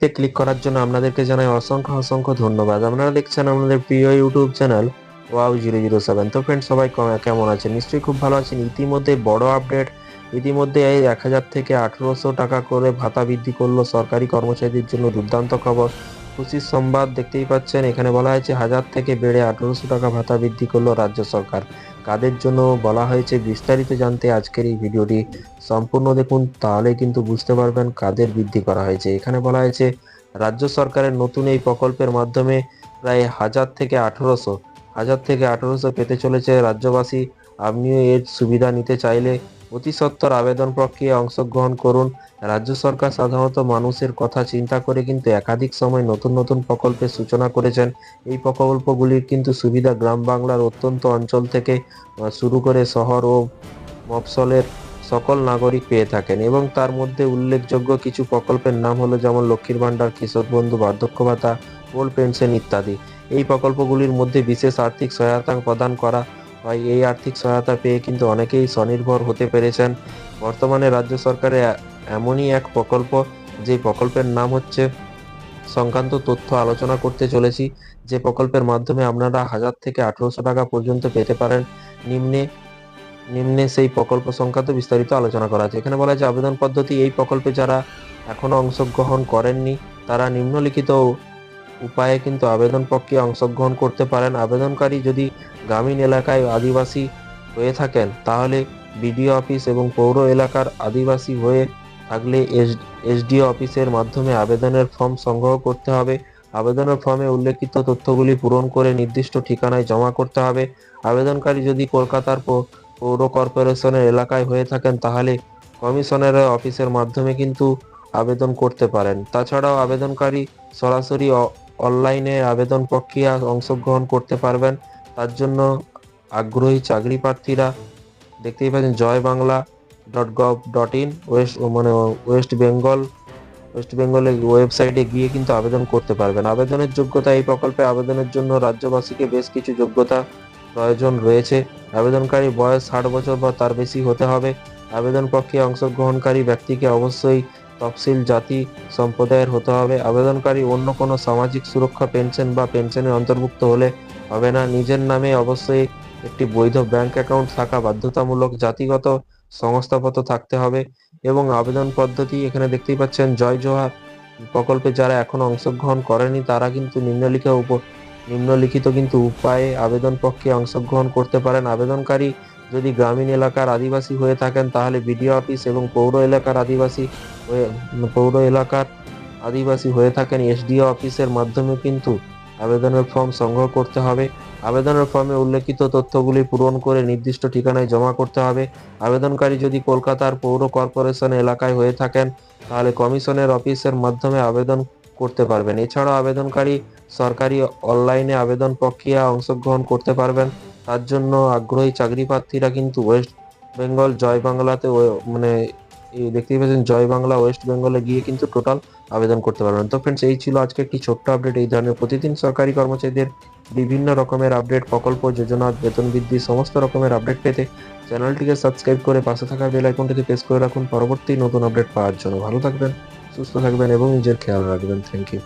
তে ক্লিক করার জন্য আপনাদেরকে জানাই অসংখ্য অসংখ্য ধন্যবাদ। আপনারা দেখছেন আমাদের প্রিয় YouTube channel wow zero zero seven. তো ফ্রেন্ড সবাই কেমন আছেন? নিশ্চয়ই খুব ভালো আছেন। ইতিমধ্যে বড় আপডেট ইতিমধ্যে এই এক হাজার থেকে আঠেরোশো টাকা করে ভাতা বৃদ্ধি করল সরকারি কর্মচারীদের জন্য দুর্দান্ত খবর। খুশির সংবাদ দেখতেই পাচ্ছেন। এখানে বলা হয়েছে, হাজার থেকে বেড়ে আঠেরোশো টাকা ভাতা বৃদ্ধি করল রাজ্য সরকার। কাদের জন্য বলা হয়েছে বিস্তারিত জানতে আজকের এই ভিডিওটি সম্পূর্ণ দেখুন, তাহলে কিন্তু বুঝতে পারবেন কাদের বৃদ্ধি করা হয়েছে। এখানে বলা হয়েছে, রাজ্য সরকারের নতুন এই প্রকল্পের মাধ্যমে প্রায় হাজার থেকে আঠেরোশো, হাজার থেকে আঠেরোশো পেতে চলেছে রাজ্যবাসী। আপনিও এর সুবিধা নিতে চাইলে অতি সত্বর আবেদন প্রক্রিয়ায় অংশগ্রহণ করুন। রাজ্য সরকার সাধারণত মানুষের কথা চিন্তা করে কিন্তু একাধিক সময় নতুন নতুন প্রকল্পের সূচনা করেছেন। এই প্রকল্পগুলির কিন্তু সুবিধা গ্রাম বাংলার অত্যন্ত অঞ্চল থেকে শুরু করে শহর ও মফসলের সকল নাগরিক পেয়ে থাকেন এবং তার মধ্যে উল্লেখযোগ্য কিছু প্রকল্পের নাম হলো যেমন লক্ষ্মীর ভাণ্ডার কৃষক বন্ধু, বার্ধক্য ভাতা ওল্ড পেনশন ইত্যাদি। এই প্রকল্পগুলির মধ্যে বিশেষ আর্থিক সহায়তা প্রদান করা হয় এই আর্থিক সহায়তা পেয়ে কিন্তু অনেকেই স্বনির্ভর হতে পেরেছেন। বর্তমানে রাজ্য সরকারের এমনই এক প্রকল্প, যে প্রকল্পের নাম হচ্ছে সংক্রান্ত তথ্য আলোচনা করতে চলেছি। যে প্রকল্পের মাধ্যমে আপনারা হাজার থেকে আঠেরোশো টাকা পর্যন্ত পেতে পারেন। নিম্নে নিম্নে সেই প্রকল্প সংক্রান্ত বিস্তারিত আলোচনা করা আছে। এখানে বলা আছে, আবেদন পদ্ধতি এই প্রকল্পে যারা এখনও অংশগ্রহণ করেননি, তারা নিম্নলিখিত উপায়ে কিন্তু আবেদন প্রক্রিয়া অংশগ্রহণ করতে পারেন। আবেদনকারী যদি গ্রামীণ এলাকায় আদিবাসী হয়ে থাকেন, তাহলে বিডিও অফিস এবং পৌর এলাকার আদিবাসী হয়ে থাকলে এসডিও অফিসের মাধ্যমে আবেদনের ফর্ম সংগ্রহ করতে হবে। আবেদনের ফর্মে উল্লেখিত তথ্যগুলি পূরণ করে নির্দিষ্ট ঠিকানায় জমা করতে হবে। আবেদনকারী যদি কলকাতার পৌর কর্পোরেশনের এলাকায় হয়ে থাকেন, তাহলে কমিশনের অফিসের মাধ্যমে কিন্তু আবেদন করতে পারেন। তাছাড়াও আবেদনকারী সরাসরি অনলাইনে আবেদন প্রক্রিয়া অংশগ্রহণ করতে পারবেন। তার জন্য আগ্রহী চাকরি প্রার্থীরা দেখতেই পাচ্ছেন Joy Bangla dot gov dot in, West মানে ওয়েস্ট বেঙ্গল, ওয়েস্ট বেঙ্গলের ওয়েবসাইটে গিয়ে কিন্তু আবেদন করতে পারবেন। আবেদনের যোগ্যতা এই প্রকল্পে আবেদনের জন্য রাজ্যবাসীকে বেশ কিছু যোগ্যতা প্রয়োজন রয়েছে। আবেদনকারী বয়স ষাট বছর বা তার বেশি হতে হবে। আবেদন প্রক্রিয়ায় অংশগ্রহণকারী ব্যক্তিকে অবশ্যই তফসিল জাতি সম্প্রদায়ের হতে হবে। আবেদনকারী অন্য কোনো সামাজিক সুরক্ষা, পেনশন বা পেনশনের অন্তর্ভুক্ত হলে হবে না। নিজের নামে অবশ্যই একটি বৈধ ব্যাংক অ্যাকাউন্ট থাকা বাধ্যতামূলক জাতিগত সংস্থাপত্র থাকতে হবে এবং আবেদন পদ্ধতি এখানে দেখতেই পাচ্ছেন জয় জোহার প্রকল্পে যারা এখনও অংশগ্রহণ করেনি তারা কিন্তু নিম্নলিখিত উপ নিম্নলিখিত কিন্তু উপায়ে আবেদন প্রক্রিয়ায় অংশগ্রহণ করতে পারেন। আবেদনকারী যদি গ্রামীণ এলাকার আদিবাসী হয়ে থাকেন, তাহলে বিডিও অফিস এবং পৌর এলাকার আদিবাসী হয়ে, পৌর এলাকার আদিবাসী হয়ে থাকেন এসডিও অফিসের মাধ্যমে কিন্তু আবেদনের ফর্ম সংগ্রহ করতে হবে। আবেদনের ফর্মে উল্লেখিত তথ্যগুলি পূরণ করে নির্দিষ্ট ঠিকানায় জমা করতে হবে। আবেদনকারী যদি কলকাতার পৌর কর্পোরেশন এলাকায় হয়ে থাকেন, তাহলে কমিশনের অফিসের মাধ্যমে আবেদন করতে পারবেন। এছাড়াও আবেদনকারী সরকারি অনলাইনে আবেদন প্রক্রিয়া অংশগ্রহণ করতে পারবেন। তার জন্য আগ্রহী চাকরি প্রার্থীরা কিন্তু ওয়েস্ট বেঙ্গল জয় বাংলাতে মানে দেখতেই পাচ্ছেন জয় বাংলা ওয়েস্ট বেঙ্গলে গিয়ে কিন্তু টোটাল আবেদন করতে পারবেন। তো ফ্রেন্ডস এই ছিল আজকে একটি ছোট্ট আপডেট এই ধরনের প্রতিদিন সরকারি কর্মচারীদের বিভিন্ন রকমের আপডেট প্রকল্প, যোজনা, বেতন বৃদ্ধি, সমস্ত রকমের আপডেট পেতে চ্যানেলটিকে সাবস্ক্রাইব করে পাশে থাকা বেল আইকনটিকে প্রেস করে রাখুন। পরবর্তী নতুন আপডেট পাওয়ার জন্য। ভালো থাকবেন, সুস্থ থাকবেন এবং নিজের খেয়াল রাখবেন। Thank you